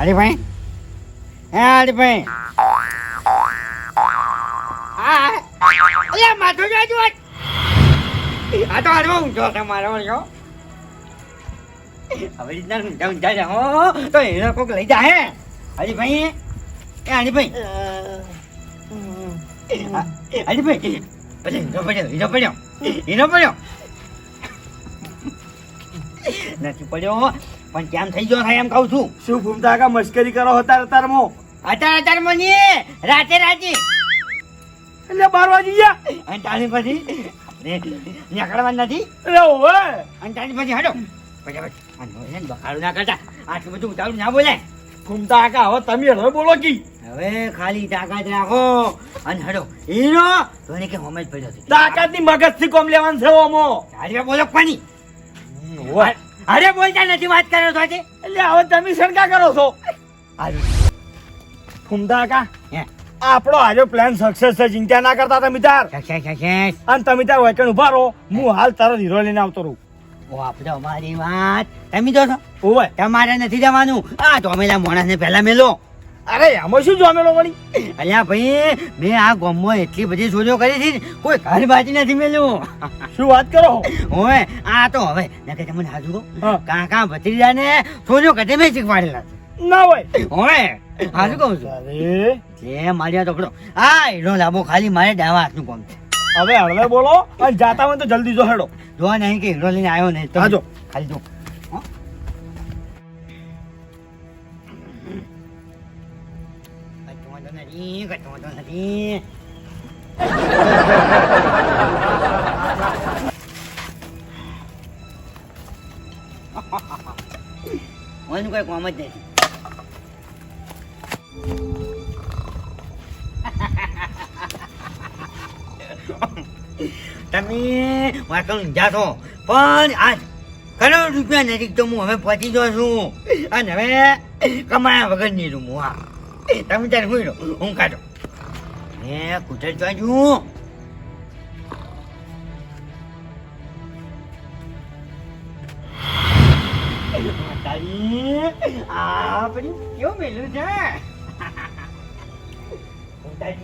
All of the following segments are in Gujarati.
હરીભાઈ હે હરીભાઈ હા અલ્યા માથું જોજો આ તો હરવા ઊંચો છે મારો વળ્યો હવે રીતના ઊંચા ઊંચા હો તો એને કોક લઈ જા હે. હરીભાઈ એ હરીભાઈ હરીભાઈ પછી હીરો પડ્યો હીરો પડ્યો હીરો પડ્યો. નથી પડ્યો પણ કેમ થઈ ગયો થાય એમ કહું છું. શું ફૂમતા કા મસ્કરી કરો હતા અતાર મો? અતાર અતાર મો ની રાતે રાતે. એટલે બાર વાગી ગયા. અને તાણી પછી નીકળવા નથી. એટલે ઓવે અને તાણી પછી હાડો પછી બખાડું ના કરતા. આટલું બધું ઉતાવળું ના બોલાય. ફૂમતા કા હવે તમે હવે બોલો કી. હવે ખાલી તાકાત રાખો અને હડો હીરો ધોની કે હોમે જ પડ્યો તાકાતની મગજથી કોમ લેવાનું છે ઓમો અરે બોલો પાણી. અરે બોલતા નથી વાત કરો છો આજે? એટલે હવે તમે શંકા કરો છો. આજે ફૂમતા કા આપણો આજે પ્લાન સક્સેસ છે ચિંતા ના કરતા તમે તાર. અને તમે તાર વચન ઊભા રહો હું હાલ તારો હીરો લઈને આવતો રહું. ઓ આપણે અમારી વાત. તમે જો છો. ઓવે તમારે નથી જવાનું. આ તો અમેલા માણસને પહેલા મેલો. અરે આમાં શું જોમેલો વળી? અલ્યા ભાઈ મેં આ ગામમાં એટલી બધી સોજો કરી છે કોઈ ઘર બાજી નથી મેલ્યું. શું વાત કરો ઓય આ તો હવે નકે તમને હાજુ. કાકા ભત્રીજાને સોજો કટે મેં શીખવાડેલા ના હોય. ઓય હાજુ કહું છું. અરે. જે મારી તોકડો આ એનો લાંબો ખાલી મારે ડાવા હાથનું કામ છે. હવે હળવે બોલો અને જાતા હોય તો જલ્દી જો હેડો. જો નહીં કે હીરો લઈને આવ્યો નહીં તો જો. ખાલી જો. નથી. ઓનું કોઈ કામ જ તમે ઊંઝા છો પણ આજ કરોડ રૂપિયા નજીક તો હું હવે પહોંચી ગયો છું અને હવે કમાયા વગર નહીં રૂમ હા તમે ત્યારે હું હું કાઢો. એ કુતર જોજુ આપણી કેવું મેલું છે?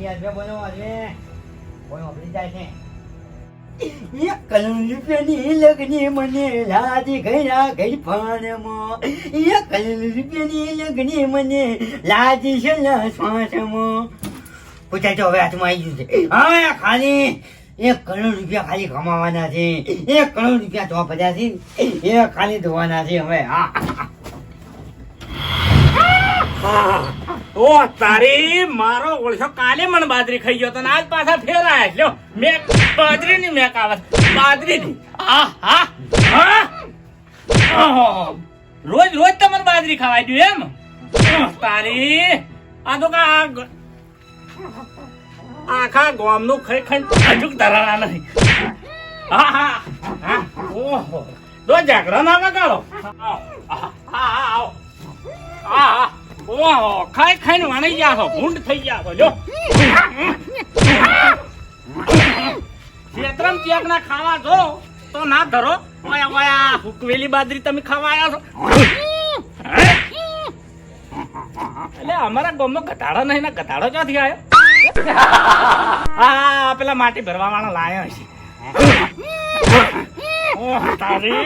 આજે બોલો આજે. બોલો આપણી જાય છે. કલમ રૂપિયાની લગની મને લાજી ગયા ગઈ પાનમાં એક કલમ રૂપિયાની લગની મને લાજી છે શ્વાસમાં. પૂછાય તો હવે હાથમાં આવી ગયું છે. હા ખાલી એક કરોડ રૂપિયા ખાલી કમાવાના છે. એક કરોડ રૂપિયા ધોવા પડ્યા છે. એ ખાલી ધોવાના છે હવે, હા. ઓ, તારી મારો ઓળખો કાલે મને બાજરી ખાઈ ગયો તો ને આજ પાછા ફેરાય લ્યો મેં બાજરી ની મેક આવે બાજરી ની આ હા હા. રોજ રોજ તમને બાજરી ખવાય દઉં એમ. તારી. આ તો કા આખા આખા ગામનું ખાઈ ખાઈ હજુ ધરાણા નહીં. હા હા હા ઓહો. તો જાગરણ આવે વગાડો. આવો. હા હા આવો હા ઓહો, ખાઈ ખાઈને વણાઈ ગયા છો, ભૂંડ થઈ ગયા છો, જો. ચેતરમ ચેક ના ખાવા જો, તો ના ધરો. ઓયા ઓયા, હુકવેલી બાજરી તમે ખાવા આવ્યા છો. એટલે અમારા ગામમાં ગધાડો નહીં, ને ગધાડો ક્યાંથી આવ્યો હા પેલા માટી ભરવા વાળા લાયો છે તારી.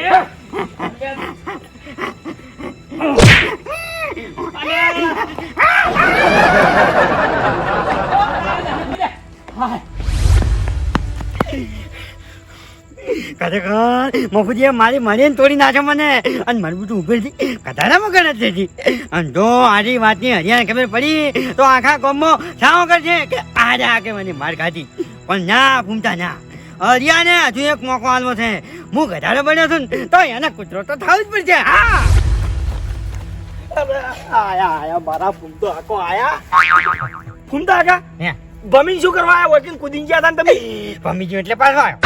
ખરેખર મફુજીએ મારી મારીને તોડી નાખે મને. અને મને બધું ઉભેરથી કધાડા મગર જ. નથી અને જો આજી વાતની હરિયાને ખબર પડી, તો આખા ગામમાં શાઓ કરશે કે આજે આ કે મને માર ખાધી. પણ ના, ભૂમતા ના. હરિયાને હજુ એક મોકો આલવો છે. હું ગધાડો બન્યો છું તો એને કૂતરો તો થવું જ પડશે. હા. અરે, આયા આયા મારા ફૂમતો આકો આયા. ફૂમતા આકા હે? ભમીન શું કરવા આયા? વકીલ કૂદીને ગયા હતા તમે? ભમી ગયો એટલે પાછો આવ્યો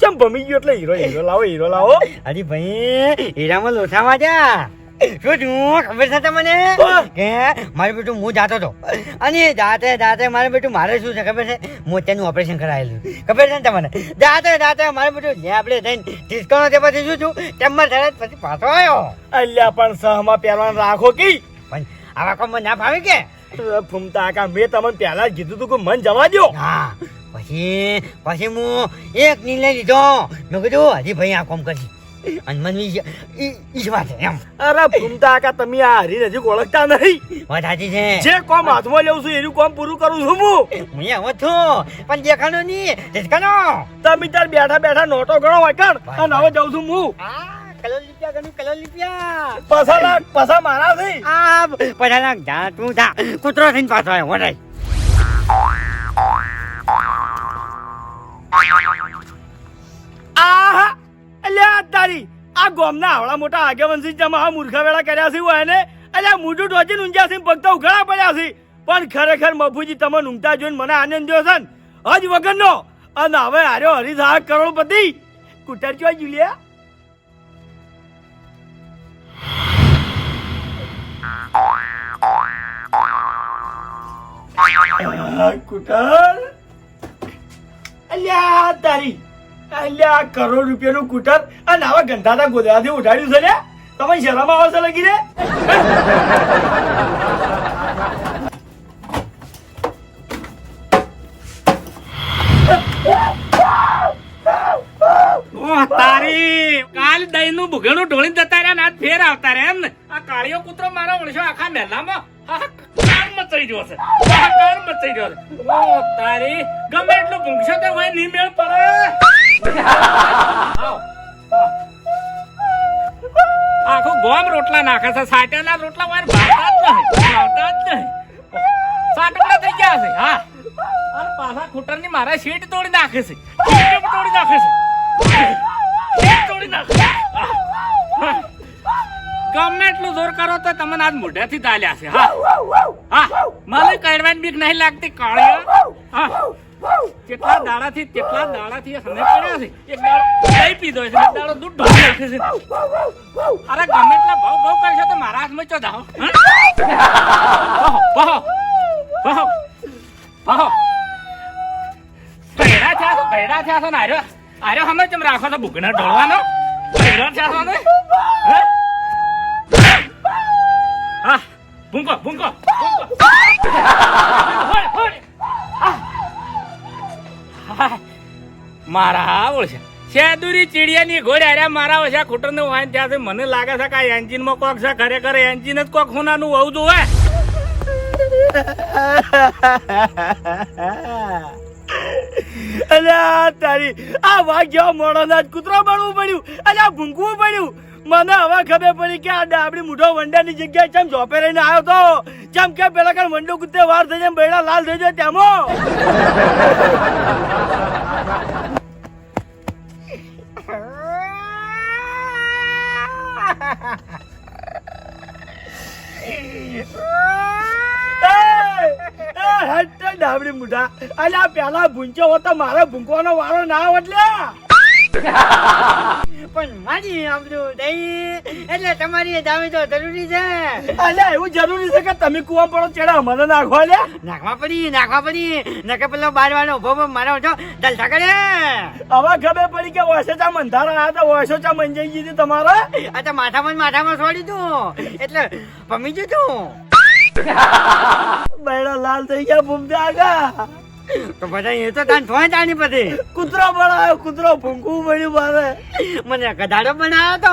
ચમ ભમી ગયો એટલે હીરો હીરો લાવો હીરો લાવો. હરી ભાઈ હીરામાં લોથામાં જા. શું ખબર છે તમને? કે મારું બેટું હું જાતો હતો. અને જાતે જાતે મારું બેટું મારે શું છે ખબર છે? હું તેનું ઓપરેશન કરાયેલું ખબર છે ને તમને? જાતે જાતે મારું બેટું જે આપણે થઈને ડિસ્કાઉન્ટ તે પછી શું છું? તેમાં તરત પછી પાછો આવ્યો. અલ્યા પણ સહમાં પહેરવાનું રાખો કી? પણ આવા કોમ ના ભાવે કે? ફૂમતા કાકા મેં તમને પહેલા જ કીધું કે મન જવા દ્યો. હા પછી પછી હું એક નિર્ણય લીધો. મેં કીધું હજી ભાઈ આ કોમ કરી અને મને ઈ- એમ. અરે ભૂમતા કા તમે આ હરી નજીક ઓળખતા નહીં. વાત સાચી છે. જે કોમ હાથમાં લેવું છું એનું કોમ પૂરું કરું છું હું. હું આવો છું. પણ દેખાનો નહીં દેખાનો તમે તાર બેઠા બેઠા નોટો ગણો વાકણ અને હવે જાઉં છું હું. કલર લીપ્યા ગણું કલર લીપ્યા. પસા પસા મારા આ જા તું જા. કૂતરો થઈને પાછો આવ્યો વડાઈ આહા. અલ્યા તારી, આ ગોમના આવડા મોટા આગેવંશી જમા મૂર્ખા વેળા કર્યા છે, હોય ને? અલ્યા મોઢું ટોચીને ઊંઘ્યા છે પગ તો પડ્યા છે. પણ ખરેખર મફુજી, તમે ઊંઘતા જોઈને મને આનંદ થયો છે ને? હજ વગરનો. અને હવે આર્યો હરીસાહ કરોડપતિ. કુટર ચો જુલિયા? કુટર? અલ્યા તારી અલ્યા, આ કરોડ રૂપિયાનું કુટર અને આવા ગંધાતા ગોદડાથી ઉઠાડ્યું છે ને તમે શરમ આવો છો લગી રે? તારી, કાલ દહીં નું ભૂગેણું ઢોળી જતા રહ્યા આજ ફેર આવતા રહ્યા એમ ને. આ કાળિયો કૂતરો મારો વળશો આખા મહેલામાં હાહાકાર મચાઈ ગયો છે. મચાઈ ગયો છે. તારી, ગમે એટલું ભૂંગશો તે હોય નહીં મેળ પડે. આખું ગોમ રોટલા નાખે છે. સાટાના રોટલા વાર ભાવતા જ નહીં. ભાવતા જ નહીં. સાટકડા થઈ ગયા છે. હા. અને પાછા ખૂટરની મારા શીટ તોડી નાખે છે. શીટ તોડી નાખે છે. શીટ તોડી નાખે. ગમે એટલું જોર કરો તો તમને આજ મોઢેથી તાલ્યા છે. હા. હા. મને કડવાની બીક નહીં લાગતી, કાળિયા. હા. કેટલા દાડાથી કેટલા દાડાથી સને પડ્યા છે. એક દાડો લઈ પીધો છે, એક દાડો દૂધ ઢોળી નાખે છે. અરે ગમે એટલા ભાવ ભાવ કરશો તો મારા હાથમાં ચો દાવ વાહો વાહો વાહો ભેડા થયા છો ભેડા થયા છો આર્યો? હમે ચમ રાખો તો બુકને ઢોળવાનો? ભેડા થયા છો ને? હા, ભૂંકો ભૂંકો ભૂંકો. મારા ઓળશે શેદુરી ચીડિયાની ઘોડે અરે મારા ઓછા ખૂટરનું વાન છે મને લાગે છે કે આ એન્જિનમાં કોક છે, ખરેખર એન્જિન જ કોક હોનાનું હોવું જોઈએ. અલ્યા, તારી આ વાગ્યો મોડો જ કૂતરો બનવું પડ્યું. અલ્યા, ભૂંકવું પડ્યું. મને હવે ખબર પડી કે આ ડાબડી મૂઢો વંડાની જગ્યાએ ચમ ઝોપે રહીને આવ્યો તો? ચમ કે પેલા કણ વંડો કૂદતે વાર થઈ જાય બેડા લાલ થઈ જાય તેમો ડાબડી મૂઢા. અલ્યા, પેલા ભૂંચ્યો હોત મારે ભૂંકવાનો વારો ના લ્યા. પણ મારી આમરું દઈ એટલે તમારી દાવી તો જરૂરી છે. અલે એવું જરૂરી છે કે તમે કુવા પડો ચેડા મને નાખવા લે? નાખવા પડી નાખવા પડી. નકે પેલો બારવાનો ઊભો મારો છો. દલતા કરે હવે ખબર પડી કે ઓછો મંધાર આવ્યા તો ઓછો ચા મંજાઈ ગઈ હતી તમારે? આ તો માથામાં માથામાં છોડી તું એટલે પમી જતું તું. બેડા લાલ થઈ ગયા ભૂમતા આગા તો બધા એ તો તાન થોય તાની પછી કૂતરો બનાવ્યો કૂતરો ભૂંકવું પડ્યું મારે. મને ગધાડો બનાવ્યો તો.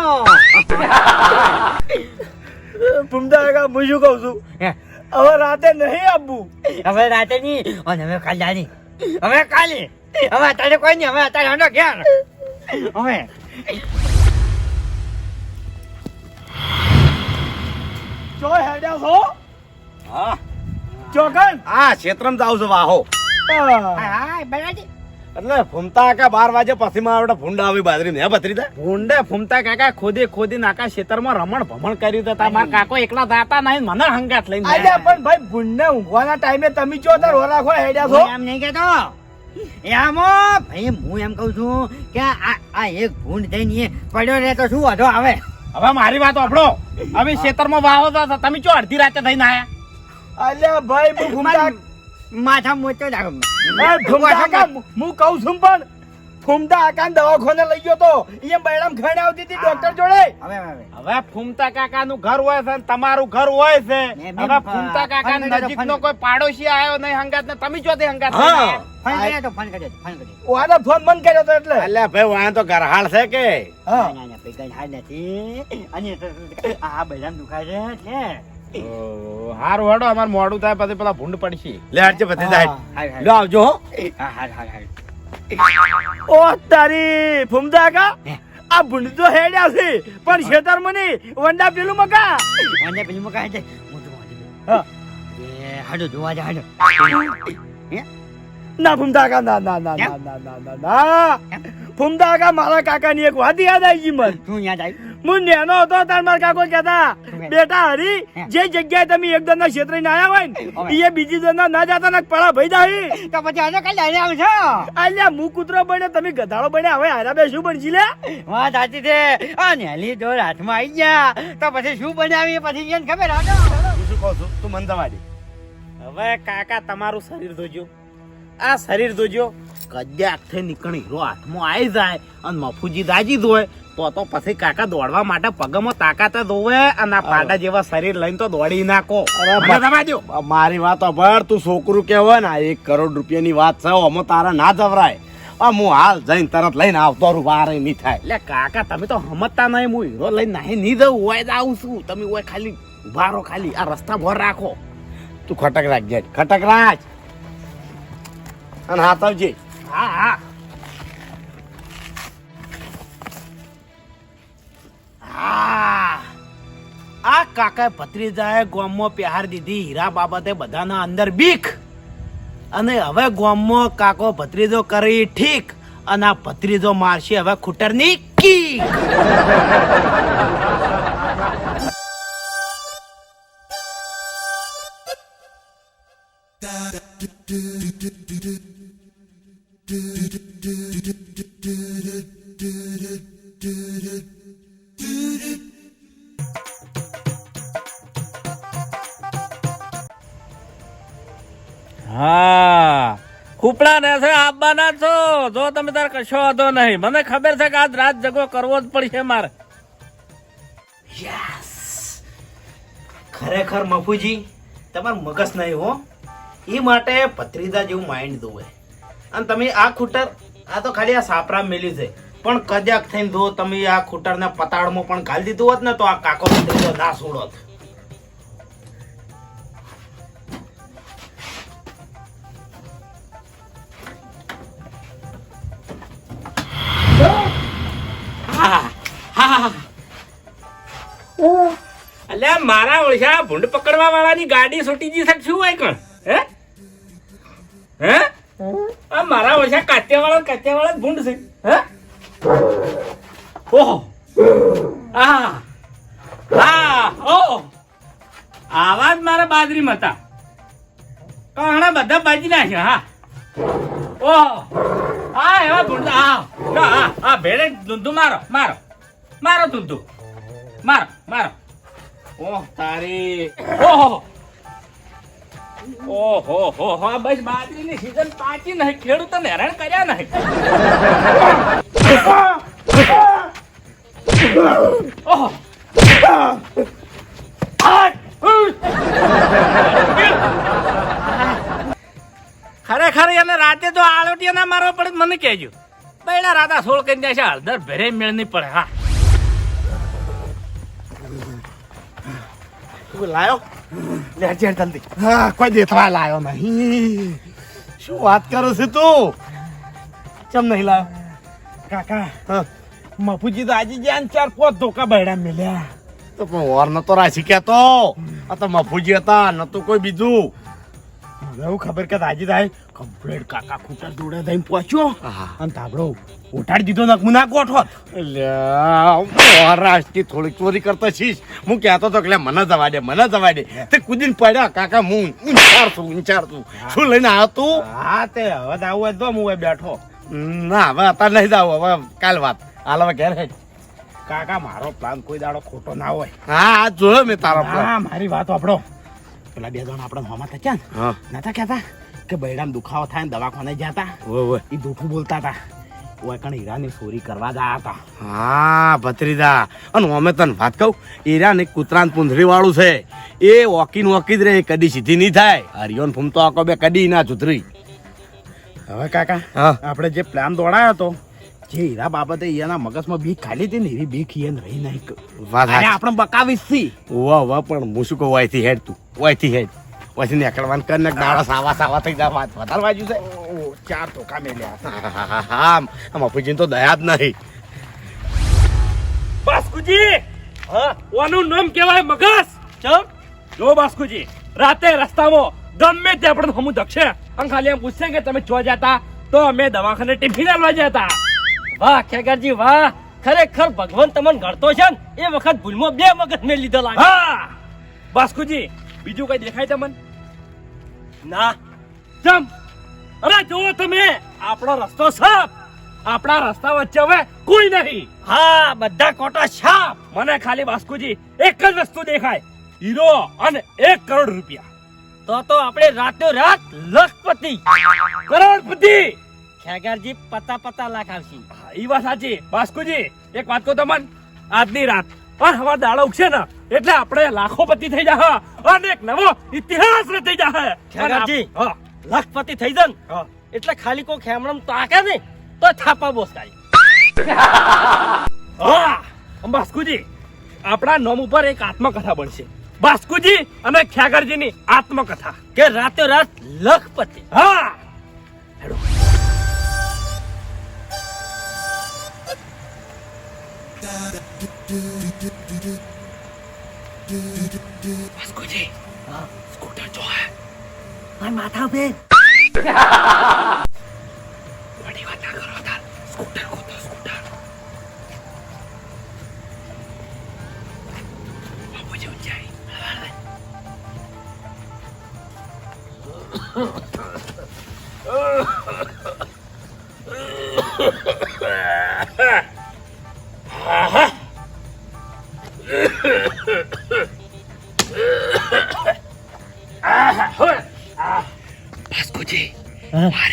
ભૂમતા આગા હું શું કહું છું? હવે રાતે નહીં આવવું હવે રાતે નહીં. અને હવે કાલની હવે કાલે. હવે અત્યારે કોઈ નહીં. હવે અત્યારે હંડો ઘેર. હવે. ચો હેડ્યા છો? હા. ચોકન? આ ક્ષેત્રમાં જાવ છું વાહો. એટલે ફૂમતા કાકા બાર વાગે પછી માં આવડે ફૂંડા આવી બાજરી ને બત્રી દે ફૂંડે ફૂમતા કાકા ખોદી ખોદી નાકા ખેતરમાં રમણ ભમણ કર્યું હતા મારા કાકો એકલા જાતા નહીં મને હંગાત લઈને આજે પણ ભાઈ ભૂંડને ઊંઘવાના ટાઈમે તમે ચો તાર ઓલા ખો હેડ્યા છો. એમ નહીં કેતો એ આમો ભાઈ હું એમ કહું છું કે આ આ એક ભૂંડ થઈને એ પડ્યો રહે તો શું વધો આવે? હવે મારી વાત આપડો હવે ખેતરમાં વાવો તો તમે ચો અડધી રાતે થઈને આયા. અલ્યા ભાઈ હું ફૂમતા માથા મોટો જ હું કહું છું પણ ફૂમતા આકાને દવાખાને લઈ ગયો તો. એ બૈરામ ખાઈને આવતી હતી ડોક્ટર જોડે. હવે હવે હવે. ફૂમતા કાકા નું ઘર હોય છે તમારું ઘર હોય છે. હવે ફૂમતા કાકા ફોન નજીક નો કોઈ પાડોશી આવ્યો નહીં હંગાત ને? તમે હંગાત બંધ કર્યો તો એટલે. અલ્યા ભાઈ વાં તો ઘરહાળ છે કે? હા. ના, ના, ના, ભઈ કઈ હાલ નથી. અને આ બૈરામ દુખાય છે એટલે હાર વડો અમાર મોડું થાય પછી પેલા ભૂંડ પડશે. લે હરજે પતે જાય. લો આવજો હા. હા હા ઓ તારી ફુમદા કા? આ ભૂંડ તો હેડ્યા છે. પણ શેતર મને વંડા પેલું મકા વંડા પેલું મકા હે હાડો જોવા જા હાડો. ના ફુમદા ના ના ના ના ના ના ના ફુમદા મારા કાકાની એક વાત યાદ આવી ગઈ મને. શું યાદ આવી? હું નેનો હતો તાર માર કાકો કહેતા બેટા હરી જે જગ્યાએ તમે એક દરના ક્ષેત્રે આવ્યા હોય ને એ બીજી દરના ના જાતા ને પડા ભાઈ દાહી તો પછી આજે કાલે હારે આવશો. અલ્યા હું કૂતરો બને તમે ગધાડો બને હવે હારા બે શું બનજી લે? વાત સાચી છે. આ નેલી ડોર હાથમાં આવી ગયા. તો પછી શું બનાવી પછી એને ખબર. હું શું કહું છું? તું મન તમારી દે. હવે કાકા તમારું શરીર જોજો આ શરીર જોજો કદ્યાક થઈ નીકળી હીરો હાથમાં આવી જાય અને મફુજી દાજી દોય તો તો પછી કાકા દોડવા માટે પગમાં તાકાત જ હોવે અને પાટા જેવા શરીર લઈને તો દોડી નાખો. મારી વાત અભર તું છોકરું કેવો ને એક કરોડ રૂપિયાની વાત છે અમો તારા ના જવરાય. હું હાલ જઈને તરત લઈને આવતો રહું વાર નહીં થાય. એટલે કાકા તમે તો સમજતા નહીં હું હીરો લઈને નાહી નહીં દઉં હોય આવું છું. તમે હોય ખાલી ઉભારો ખાલી આ રસ્તા ભર રાખો. તું ખટક રાખજે ખટક રાખ. અને હા તવજી હા હા. આ આ કાકા ભત્રીજાએ ગોમમાં પહેર દીધી હીરા બાબતે બધાના અંદર બીક. અને હવે ગોમમાં કાકો ભત્રીજો કરી ઠીક અને આ ભત્રીજો મારશે હવે ખૂટરની કીક. આપવાના છો? જો તમે તાર કશો વાંધો નહીં. મને ખબર છે કે આજ રાત જગો કરવો જ પડશે મારે. ખરેખર મફુજી, તમાર મગજ નહીં હો. એ માટે પત્રીદા જેવું માઇન્ડ દોવે અને તમે આ ખૂટર, આ તો ખાલી આ સાપરા મેલ્યું છે. પણ કદાક થઈને જો તમે આ ખૂટરના પતાળમાં પણ ઘાલી દીધું હોત ને તો આ કાકો ના છોડોત. અલ્યા, મારા ઓળશા ભૂંડ પકડવા વાળાની ગાડી છૂટી જી શકશું હોય કણ? હે? હે? આ મારા ઓળખ્યા કાત્યા વાળા ભૂંડ છે. હે? ઓહો. આ હા ઓ આવાજ મારા બાજરી હતા. કાણા બધા બાજી નાખ્યા, હા. ઓહો. આ એવા ભૂંડ, આ હા ભેડે ધૂંધું મારો મારો. મારો ધૂંધું. મારો. મારો ઓહ, તારી. ઓહો. ઓહો બસ બાજરીની સીઝન પાકી નહીં. ખેડૂતોને હેરાન કર્યા નહીં. ઓહો. ખરેખર એને રાતે તો આળોટી ના મારવા પડે મને કહેજો. બૈડા રાતા સોળ કરી જશે હળદર ભેરે મેળ નહીં પડે, હા. તું લાયો? લે જેડ જલ્દી. હા કોઈ દેખવા લાયો નહીં. શું વાત કરો છે તું? ચમ નહીં લાવ કાકા મફુજી તો આજે જ્યાં ચાર પાંચ ધોકા બૈડા મેલ્યા. તો પણ ઓર નતો રાશી કેતો આ તો મફુજી હતા નતું કોઈ બીજું. હવે એવું ખબર કે તાજી થાય કમ્પ્લેટ કાકા ખૂટા દોડે થઈને પહોંચ્યો. અને તાબડો ઉઠાડી દીધો નક મુના ગોઠો. રાષ્ટ્રી થોડીક ચોરી કરતો છીશ. હું કહેતો તો કે મને જવા દે મને જવા દે. તે કુદીને પડ્યા કાકા હું ઊંચાર છું ઊંચાર છું શું લઈને આવ્યો તું હા તે હવે તો આવું તો હું બેઠો. ના હવે અત્યારે નહીં જાવ હવે કાલ વાત. હાલ હવે ઘેર કાકા મારો પ્લાન કોઈ દાડો ખોટો ના હોય. હા આ જોયો મેં તારો પ્લાન હા મારી વાત આપણો પેલા બે જણ આપણે હોમાં થયા ને. નતા કહેતા કે બૈડામ દુખાવો થાય ને દવાખાને જતા એ દુખું બોલતા હતા ઓય હીરાની ચોરી કરવા ગયા હતા. હા ભત્રીજા અને અમે તને વાત કહું હીરા ને કૂતરાન પૂંધરી વાળું છે. એ વોકીન વોકી જ રહે કદી સીધી નહીં થાય. હરિયોન ફૂમતો આકો બે કદી ના જુતરી હવે કાકા આપણે જે પ્લાન દોડાયો હતો જે હીરા બાબતે એના મગજમાં બીક ખાલી હતી ને એવી બીક એને રહી નહીં. આપણે બકાવીશ છી. વાહ વાહ પણ હું શું કહું વાયથી હેડ તું વાયથી હેડ. પછી નીકળવાનું કર ને દાડા સાવા સાવા થઈ જાય વાત વધારે વાજુ છે. ચાર હા, હા, આમ અપુજીને તો દયા જ નહીં. બાસ્કુજી! હા? ઓનું નામ કહેવાય મગસ. ચમ? જો બાસ્કુજી રાતે રસ્તામાં ગમે તે આપણે હમું દક્ષે અને ખાલી એમ પૂછશે કે તમે ચો જતા? તો અમે દવાખાને ટિફિન આલવા જતા. વાહ ખેગરજી વાહ. ખરેખર ભગવાન તમને ગળતો છે ને? એ વખત ભૂલમાં બે મગજ મેં લીધો લાગે. હા. બાસ્કુજી બીજું કઈ દેખાય તમને? ના. ચમ? અરે જુઓ તમે આપણો રસ્તો સાફ. આપણા રસ્તા વચ્ચે હવે કોઈ નહીં. હા બધા કોટા સાફ. મને ખાલી બાસ્કુજી એક જ વસ્તુ દેખાય. હીરો અને એક કરોડ રૂપિયા. તો તો આપણે રાતો રાત લખપતિ. કરોડપતિ! ખેગારજી પતા પતા લાખ આવશે. એ વાત સાચી. બાસ્કુજી એક વાત કહું તમને. આજની રાત પણ હવા દાડો ઉગશે ને એટલે આપણે લાખોપતિ થઈ જા અને એક નવો ઇતિહાસ રચી જા ખેગારજી. હા, લખપતિ થઈ જન. એટલે ખાલી કોઈ ખેમણમ તાકે ને તો થાપા બોસ થાય હા. અંબાસ્કુજી આપણા નોમ ઉપર એક આત્મકથા બનશે. બાસ્કુજી અને ખ્યાગરજીની આત્મકથા. કે રાતો રાત લખપતિ. હા. બાસ્કુજી સ્કૂટર જો હે. มันมาทางเพลงปฏิวัติการรทันสกูตเตอร์กูตสกูตเตอร์คามผู้ชื่นใจอะไร મારે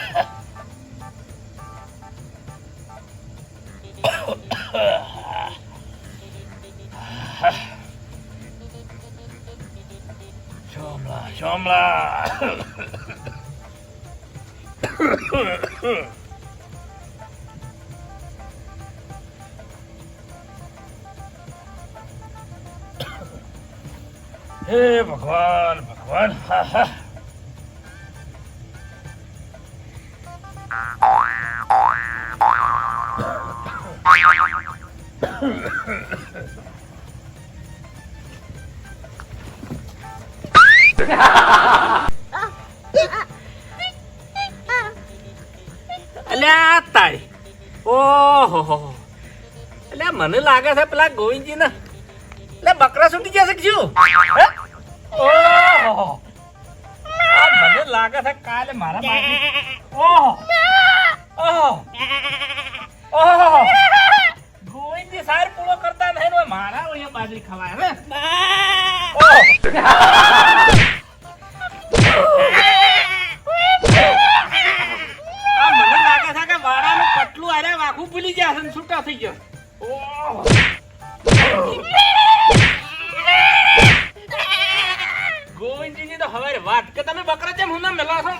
ઓહો અલ્યા મને લાગે છે પેલા ગોવિંદજી ને એટલે બકરા છૂટી જશે શું? ઓહો. મને લાગે છે કાલે મારા બાજુ ઓહો. ઓહો. ઓહો. ગોવિંદજી સાર પૂરો કરતા નહીં ને મારા અહીંયા બાજરી ખવાય ઓહો. ભૂલી ગયા છે છૂટા થઈ ગયો. ગોવિંદજીની તો હવે વાત કે તમે બકરા જેમ હું ના મેલા છો.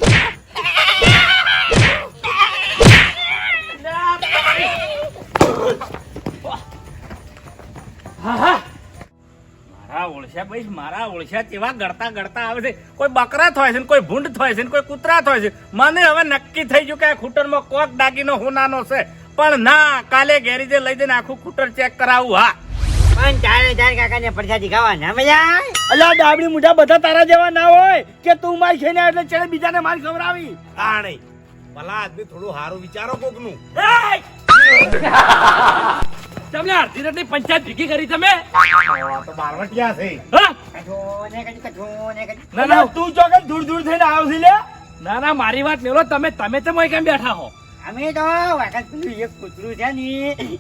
મારા ઓળખ્યા ભાઈ, મારા ઓળખ્યા કેવા ગળતા ગળતા આવે છે. કોઈ બકરા થાય છે ને, કોઈ ભૂંડ થાય છે ને, કોઈ કૂતરા થાય છે. મને હવે નક્કી થઈ ગયું કે આ ખૂટરમાં કોક દાગીનો હોનાનો છે. પણ ના કાલે ગેરેજે લઈ જઈને આખું ખૂટર ચેક કરાવું હા. પણ ચારે ચાર કાકાને પરસાદી ખાવા ના મજા અલ્યા ડાબડી મુઠા બધા તારા જેવા ના હોય કે તું માર ખાઈને એટલે ચડે બીજાને માર ખવડાવી? આ નહીં. ભલા આદમી થોડું સારું વિચારો કોકનું. તમને અડધી રાતની પંચાયત ભેગી કરી તમે? તો બારવટિયા છે. હા? કચો ને ને કચી ના ના. તું ચોકન દૂર દૂર થઈને આવ્યો છે લે. ના ના મારી વાત લેલો તમે તમે તો કેમ બેઠા હો? અમે તો વાકણ પેલું એક કૂતરું છે ને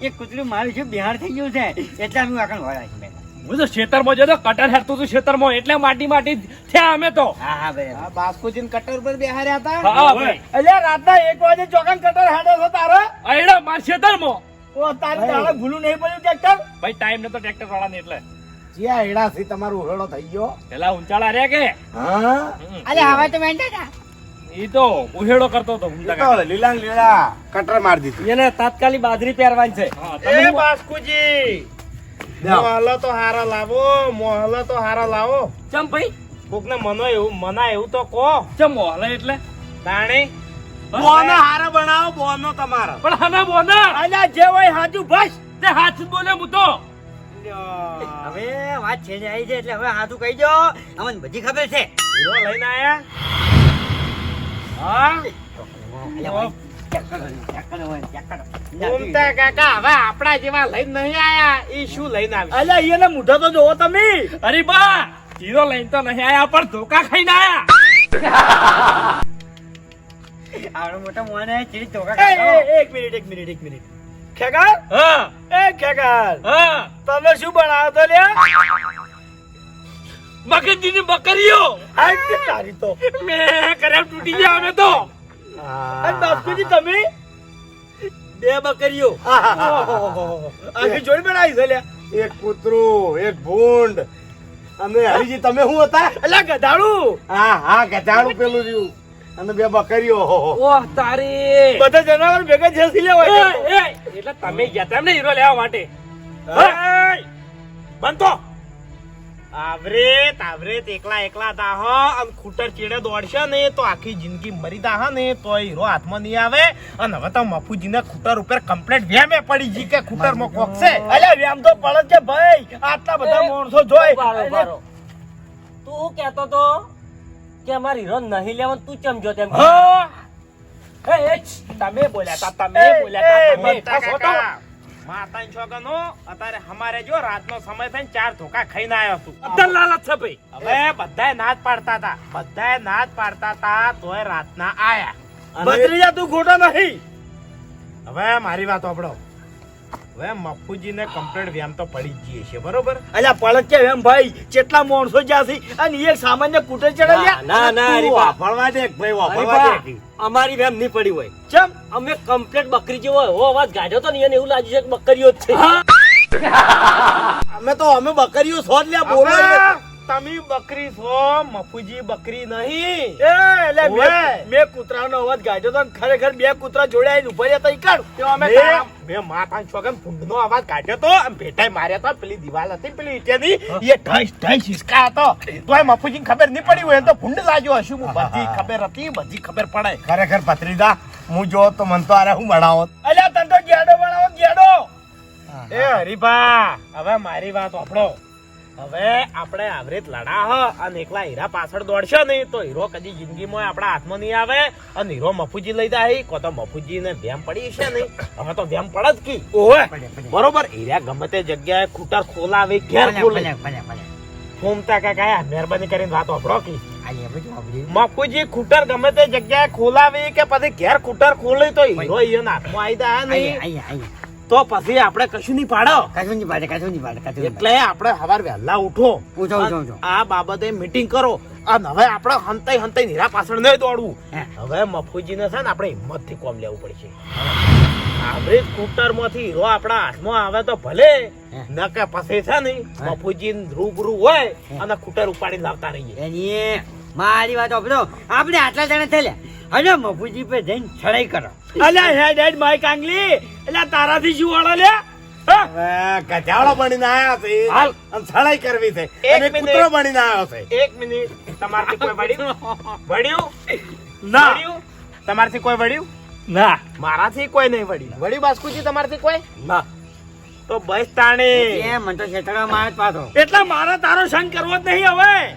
એક કૂતરું મારું છે બિહાર થઈ ગયું છે. એટલે અમે વાકણ વળાય છે હું તો ખેતરમાં જતો કટર હેરતું હતું ખેતરમાં એટલે માટી માટી થયા અમે તો. હા હા બરાબર. આ કટર ઉપર બેહાર્યા હતા? હા ભાઈ અલ્યા રાતના એક વાગે ચોકન કટર હેડે છે તારે? અયડો માર ખેતરમાં. ઓ તારે તારે ભૂલું નહીં પડ્યું ટ્રેક્ટર? ભાઈ ટાઈમ નતો ટ્રેક્ટર વાળાને એટલે જ્યાં હેડા થી તમારો ઉહેડો થઈ ગયો. પેલા ઊંચાળા રહ્યા કે? હા. અરે હવે તો મેંડા ઈ તો ઉહેડો કરતો હતો એ તો લીલા લીલા કટર મારી દીધું. એને તાત્કાલિક બાજરી પહેરવાની છે. હા, એ બાસ્કુજી જાઓ. તો હારા લાવો મોહલો તો હારા લાવો. ચમ ભાઈ? કોકને મનો એવું મના એવું તો કો ચમ મોહલે એટલે? તાણી. બોનો હારા બનાવો બોનો તમારા. પણ હના બોના. અલ્યા જે હોય હાજુ બસ તે હાથ બોલે હું તો. હવે વાત છે આવી છે એટલે હવે હાથું કહી દો અમને બધી ખબર છે. લઈને આયા અલ્યા ભાઈ, check કરો, check કરો, check કરો. ઘૂમતા કાકા હવે આપણા જેવા લઈને નહીં આયા ઈ શું લઈને આવી અલ્યા એને મુઠો તો જોવો તમે. અરે બા હીરો લઈને તો નહીં આયા પણ ધોકા ખાઈને આયા. આવડો મોટો મોને ચીડી ધોકા એ, ખાધો. એ, એક મિનિટ એક મિનિટ એક મિનિટ. ખેગાર હા. એ ખેગાર હા. તમે શું બનાવો તો લ્યા? મગજની બકરીઓ. હાય તે તારી તો. મે કર્યા તૂટી ગયા અમે તો. અને બાપુજી તમે? બે બકરીઓ. આખી જોડી બનાવી છે લ્યા એક કૂતરું એક ભૂંડ. અને હરીજી તમે શું હતા? એટલે ગધાડું હા હા ગધાડું પેલું રહ્યું. અને બે બકરીઓ ઓહ તારી. બધા જનાવર ભેગા જેસી એ, એટલે તમે ગયા તા એમને હીરો લેવા માટે! બનતો આવરેત આવરેત એકલા એકલા દાહ અને ખૂટર ચીડે દોડશે ને તો આખી જિંદગી મરી દાહ ને તો હીરો હાથમાં નહીં આવે. અને હવે તો મફુજીને ખૂટર ઉપર કમ્પ્લેટ વ્યામે પડી જી કે ખૂટરમાં કોક છે? અલ્યા વ્યામ તો પડે છે ભાઈ. આટલા બધા માણસો જોઈ. તું હું કહેતો તો કે અમાર હીરો નહીં લેવાનું તું ચમજો તેમ તમે બોલ્યા તા તમે બોલ્યા તા તમે અત્યારે અમારે જો રાતનો સમય થઈને ચાર ધોકા ખાઈને આવ્યો છું. અત્યારે લાલચ છે ભાઈ. હવે બધાય નાદ પાડતા હતા. બધાય નાદ પાડતા હતા તોય રાતના આયા. ભત્રીજા તું ખોટો નહીં. હવે મારી વાત સાંભળો. હવે મફુજીને કમ્પ્લેટ વ્યામ તો પડી જઈએ છે બરોબર? અલ્યા પડે છે એમ ભાઈ કેટલા માણસો જ્યાં અને એક સામાન્ય કૂટર ચડ્યા ના ના વાપરવા દે ભાઈ વાપરવા દે અમારી વેમ નહીં પડી હોય. ચમ? અમે કમ્પ્લેટ બકરી જેવો હો અવાજ ગાઢ્યો તો ને એને એવું લાગ્યું છે કે બકરીઓ જ છે. અમે તો અમે બકરીઓ શોધ લ્યા બોલો તમે બકરી છો મફુજી બકરી નહીં. એ એટલે. મેં મેં કૂતરાનો અવાજ ગાઢ્યો તો ને ખરેખર બે કૂતરા જોડ્યા આવીને ઊભા રહ્યા તા ઈ કાઢ. તો અમે તારા- મેં માથા છોકન ફૂંડનો અવાજ કાઢ્યો તો અને ભેટાઈ માર્યા તો પેલી દિવાલ હતી પેલી ઈંટેની. એ ઢસ ઢસ હિસકા હતો. તોય મફુજીને ખબર નહીં પડી હોય એમ તો ફૂંડ લાગ્યો હશે. હું બધી ખબર હતી બધી ખબર પડે. ખરેખર પત્રીદા હું જો તો મન તો આરે હું બનાવો અલ્યા તને તો ગેડો બનાવો ગેડો. એ હરીભા હવે મારી વાત સાંભળો. હવે આપણે આવરેત લડા હ અને એકલા હીરા પાછળ દોડશે ને તો હીરો કદી જિંદગીમાં આપણા હાથમાં નહીં આવે અને હીરો મફુજી લઈ જાય કો તો મફુજી ને વેમ પડી છે નહીં. હવે તો વેમ પડે જ કી. ઓહે બરોબર? હીરા ગમે તે જગ્યાએ ખૂટર ખોલાવે ઘેર ખોલે. ફૂમતા કાકા મહેરબાની કરીને વાત સાંભળો કી. મફુજી ખૂટર ગમે તે જગ્યાએ ખોલાવી કે પછી ઘેર ખૂટર ખોલી તો હીરો ઈયોના હાથમાં આવી જાય નહીં. તો પછી આપણે કશું નહીં પાડો. કશું નહીં પાડે, કશું નહીં પાડે, કશું એટલે આપણે સવાર વહેલા ઉઠો. આ બાબતે મીટિંગ કરો. અને હવે આપણે હંતાઈ હંતાઈ નીરા પાછળ નહીં દોડવું. હવે હવે મફુજીને છે ને આપણે હિંમતથી કોમ લેવું પડશે. આપણે સ્કૂટરમાંથી હીરો આપણા હાથમાં આવે તો ભલે. ન કે પછી છે ને. મફુજી રૂબરૂ હોય અને સ્કૂટર ઉપાડી લાવતા રહીએ. મારી વાત સાંભળો. આપણે આટલા જણા થયેલા. હવે મફુજી પર જઈને ચડાઈ કરો. અલ્યા હેડ હેડ માય કાંગલી અલ્યા તારાથી શું વાળો લે? ગજાળો બનીને આયા છે. હાલ. અને સળાઈ કરવી છે. એક. કૂતરો બનીને આવ્યો છે. એક મિનિટ. તમારથી કોઈ વળ્યું? વળ્યું? ના. તમારથી કોઈ વળ્યું? ના. મારાથી કોઈ નહીં વળી વળી બાસ્કુજી તમારથી કોઈ? ના. તો બસ તાણી. એ મને તો છેતરવામાં આવ્યો પાછો. એટલે મારે તારો સંગ કરવો જ નહીં હવે.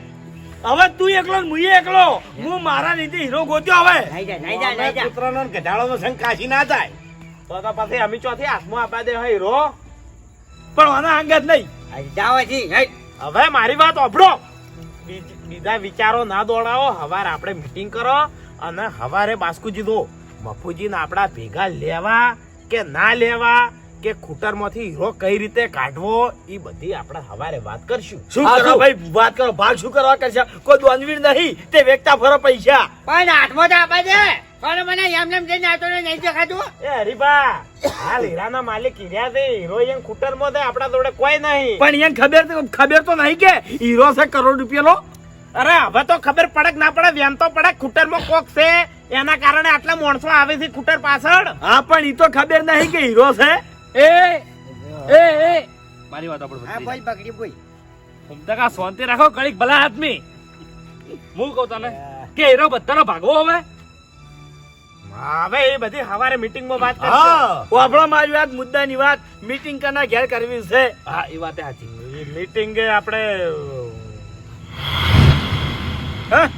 હવે તું એકલો ને એકલો. હું મારા રીતે હીરો ગોત્યો હવે. નહીં જાય નહીં જાય નહીં જાય. પુત્રનો ને ગધાડાનો સંગ કાશી ના થાય તો તો પછી અમે ચોથી હાથમાં આપા દે હીરો. પણ આના અંગત નહીં. જાવ હેટ. હવે મારી વાત ઓભળો બીજ- બીજા વિચારો ના દોડાવો. હવારે આપણે મીટિંગ કરો અને હવારે બાસ્કુજી દો. મફુજીને આપણા ભેગા લેવા કે ના લેવા? કે ખૂટરમાંથી હીરો કઈ રીતે કાઢવો એ બધી આપણે હવારે વાત કરશું. શું કરો? ભાઈ વાત કરો. ભાગ શું કરવા કરશે? કોઈ દોનવીર નહીં તે વેચતા ફરો પૈસા. પણ આઠમો તો આપે છે. પણ મને એમ નેમ જઈને આતો નહીં દેખાતું. એ હરીબા હાલ હીરાના માલિક હીરા છે. હીરો એમ ખૂટરમાં છે આપણા જોડે કોઈ નહીં. પણ એમ ખબર ખબર તો નહીં કે હીરો છે કરોડ રૂપિયાનો? અરે હવે તો ખબર પડક ના પડે વેમ તો પડે ખૂટરમાં કોક છે. એના કારણે આટલા માણસો આવે છે ખૂટર પાછળ. હા પણ ઈ તો ખબર નહીં કે હીરો છે. એ એ એ. મારી વાત હા આપણે પકડી ઉમતા કા શાંતિ રાખો ઘડીક ભલા આદમી. હું કહું તને કે હીરો બધાનો ભાગવો હવે. હવે એ બધી હવારે મીટિંગમાં વાત કરશે. આપણો મારી વાત મુદ્દાની વાત મીટિંગ કરના ઘેર કરવી છે. હા એ વાત સાચી મીટિંગ આપણે હા?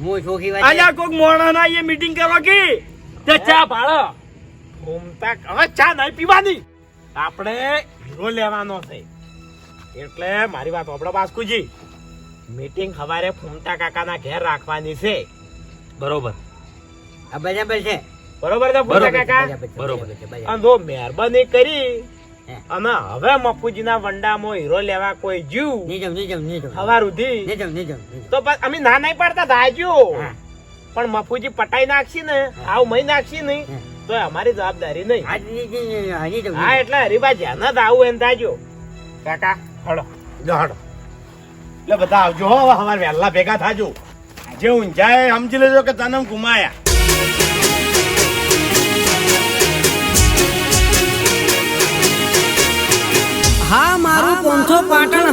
હું ચોખી વાત આજા કોક મોણા ના એ મીટિંગ કરવા કી તે ચા પાડો ઘૂમતા હવે ચા નહીં પીવાની. આપણે હીરો લેવાનો છે. એટલે મારી વાત ઓબળો બાસ્કુજી. મીટિંગ સવારે ફૂમતા કાકાના ઘેર રાખવાની છે. બરોબર. આ બરાબર છે. બરોબર છે ફૂમતા કાકા? બરોબર. છે, અને જો મહેરબાની કરી અને હવે મફુજીના વંડામાં હીરો લેવા કોઈ જીવ. હવાર સુધી. તો અમે ના નહીં પાડતા દાજ્યો. પણ મફુજી પટાઈ નાખશી ને આવ મહી નાખશી નહીં. તો અમારી જવાબદારી નહીં. હા, હા, એટલે હરીબા જ્યાં જ આવું એમ દાજો કાકા હળો. જો હાડો એટલે બધા આવજો હો હવે અમારે વહેલા ભેગા થાજો. જે ઊંઝાએ સમજી લેજો કે તને ગુમાયા. હા મારું પોંથો પાડી